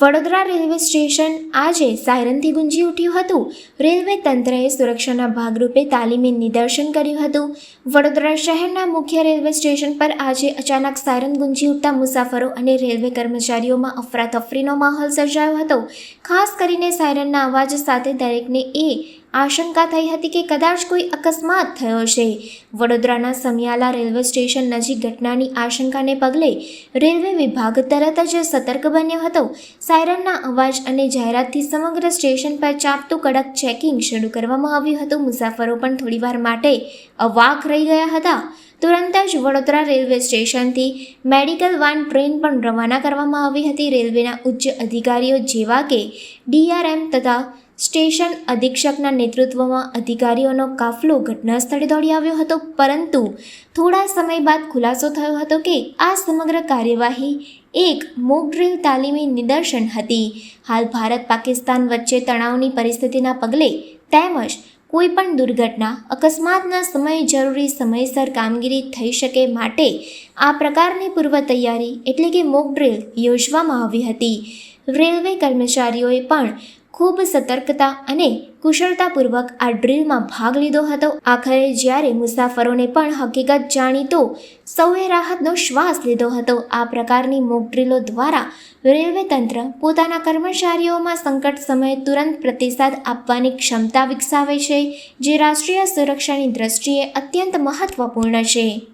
Vadodara railway station આજે સાયરનથી ગુંજી ઉઠ્યું હતું. રેલવે તંત્રએ સુરક્ષાના ભાગરૂપે તાલીમી નિદર્શન કર્યું હતું. વડોદરા શહેરના મુખ્ય રેલવે સ્ટેશન પર આજે અચાનક સાયરન ગુંજી ઉઠતા મુસાફરો અને રેલવે કર્મચારીઓમાં અફરાતફરીનો માહોલ સર્જાયો હતો. ખાસ કરીને સાયરનના અવાજ સાથે દરેકને એ આશંકા થઈ હતી કે કદાચ કોઈ અકસ્માત થયો છે વડોદરાના સમિયાલા રેલવે સ્ટેશન નજીક ઘટનાની આશંકાને પગલે રેલવે વિભાગ તરત જ સતર્ક બન્યો હતો. સાયરનના અવાજ અને જાહેરાતથી સમગ્ર સ્ટેશન પર ચાપતું કડક ચેકિંગ શરૂ કરવામાં આવ્યું હતું. મુસાફરો પણ થોડીવાર માટે અવાક રહી ગયા હતા. તુરંત જ વડોદરા રેલવે સ્ટેશનથી મેડિકલ વાન ટ્રેન પણ રવાના કરવામાં આવી હતી. રેલવેના ઉચ્ચ અધિકારીઓ જેવા કે ડીઆરએમ તથા સ્ટેશન અધિક્ષકના નેતૃત્વમાં અધિકારીઓનો કાફલો ઘટના સ્થળે દોડી આવ્યો હતો, પરંતુ થોડા સમય બાદ ખુલાસો થયો હતો કે આ સમગ્ર કાર્યવાહી એક મોક ડ્રીલ તાલીમી નિદર્શન હતી. હાલ ભારત પાકિસ્તાન વચ્ચે તણાવની પરિસ્થિતિના પગલે તેમજ કોઈ પણ દુર્ઘટના, અકસ્માતના સમયે જરૂરી સમયસર કામગીરી થઈ શકે માટે આ પ્રકારની પૂર્વ તૈયારી એટલે કે મોક ડ્રીલ યોજવામાં આવી હતી. રેલવે કર્મચારીઓએ પણ ખૂબ સતર્કતા અને કુશળતાપૂર્વક આ ડ્રીલમાં ભાગ લીધો હતો. આખરે જ્યારે મુસાફરોને પણ હકીકત જાણી તો સૌએ રાહતનો શ્વાસ લીધો હતો. આ પ્રકારની મોક ડ્રીલો દ્વારા રેલવે તંત્ર પોતાના કર્મચારીઓમાં સંકટ સમયે તુરંત પ્રતિસાદ આપવાની ક્ષમતા વિકસાવે છે, જે રાષ્ટ્રીય સુરક્ષાની દ્રષ્ટિએ અત્યંત મહત્વપૂર્ણ છે.